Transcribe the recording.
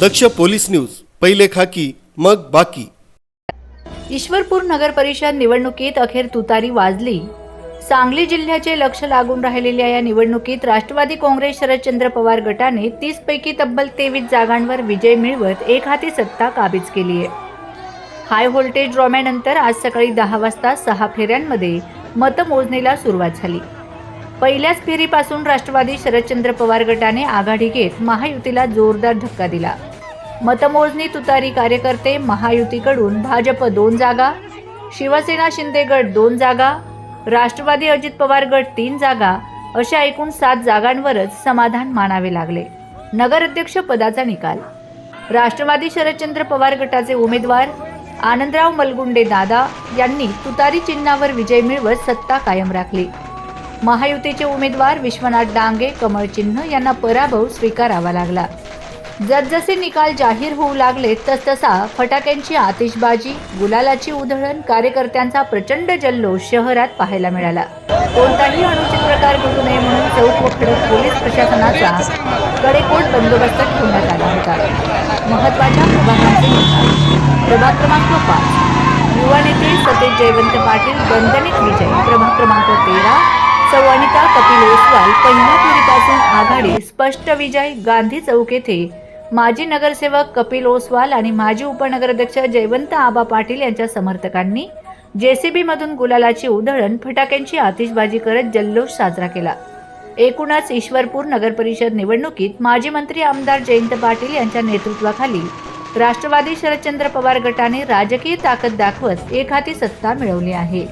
दक्ष police news पहिले खाकी मग बाकी. ईश्वरपूर नगर परिषद निवडणुकीत अखेर तुतारी वाजली. सांगली जिल्ह्याचे लक्ष लागून राहिलेल्या या निवडणुकीत राष्ट्रवादी काँग्रेस शरदचंद्र पवार गटाने तीस पैकी तब्बल तेवीस जागांवर विजय मिळवत एक हाती सत्ता काबीज केली आहे. हाय व्होल्टेज ड्रॉम्यानंतर आज सकाळी दहा वाजता सहा फेऱ्यांमध्ये मतमोजणीला सुरुवात झाली. पहिल्याच फेरीपासून राष्ट्रवादी शरदचंद्र पवार गटाने आघाडी घेत महायुतीला जोरदार धक्का दिला. मतमोजणी तुतारी कार्यकर्ते महायुतीकडून भाजप दोन जागा शिवसेना शिंदे गट दोन जागा राष्ट्रवादी अजित पवार गट तीन जागा अशा एकूण सात जागांवरच समाधान मानावे लागले. नगराध्यक्ष पदाचा निकाल. राष्ट्रवादी शरदचंद्र पवार गटाचे उमेदवार आनंदराव मलगुंडे दादा यांनी तुतारी चिन्हावर विजय मिळवत सत्ता कायम राखली. महायुतीचे उमेदवार विश्वनाथ डांगे कमळ चिन्ह यांना पराभव स्वीकारावा लागला. जसजसे निकाल जाहीर होऊ लागले तसतसा फटाक्यांची आतिषबाजी गुलालाची उधळण कार्यकर्त्यांचा प्रचंड जल्लोष शहरात पाहायला मिळाला. कोणताही अनुचित प्रकार घडू नये म्हणून चौक व खडक पोलीस प्रशासनाचा कडेकोट बंदोबस्त ठेवण्यात आला होता. महत्त्वाच्या प्रभागांचे प्रभाग क्रमांक पाच. युवा नेते सतेज जयवंत पाटील दणदणीत विजय. प्रभाग क्रमांक तेरा. सवानिता कपिल ओसवाल पहिल्या फेरीपासून आघाडी स्पष्ट विजय गांधी चौक येथे. माजी नगरसेवक कपिल ओसवाल आणि माजी उपनगराध्यक्ष जयवंत आबा पाटील यांच्या समर्थकांनी जेसीबी मधून गुलालाची उधळण फटाक्यांची आतिषबाजी करत जल्लोष साजरा केला. एकूणच ईश्वरपूर नगरपरिषद निवडणुकीत माजी मंत्री आमदार जयंत पाटील यांच्या नेतृत्वाखाली राष्ट्रवादी शरदचंद्र पवार गटाने राजकीय ताकद दाखवत एक हाती सत्ता मिळवली आहे.